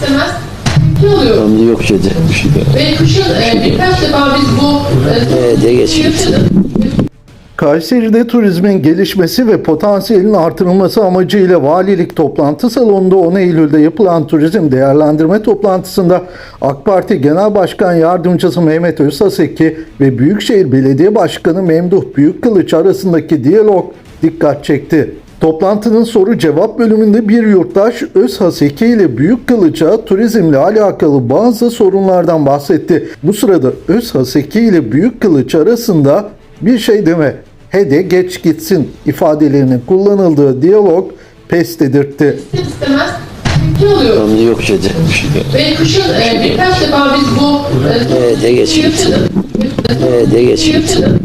istemez tepki alıyor. Onda yok dedi. Bir şey de. Ve kışın e, birkaç defa biz bu e, de geçti. yaşadık. Kayseri'de turizmin gelişmesi ve potansiyelin artırılması amacıyla valilik toplantı salonunda 10 Eylül'de yapılan turizm değerlendirme toplantısında AK Parti Genel Başkan Yardımcısı Mehmet Özaseki ve Büyükşehir Belediye Başkanı Memduh Büyükkılıç arasındaki diyalog dikkat çekti. Toplantının soru cevap bölümünde bir yurttaş Özhaseki ile Büyükkılıç'a turizmle alakalı bazı sorunlardan bahsetti. Bu sırada Özhaseki ile Büyükkılıç arasında bir şey deme, he de geç gitsin ifadelerinin kullanıldığı diyalog pes dedirtti. İstemez tepki alıyor. Onda yok dedi. Bir şey de. Ve kışın e, birkaç defa biz bu e, Evet, de geçti. yaşadık. Evet, de geçti. yaşadık.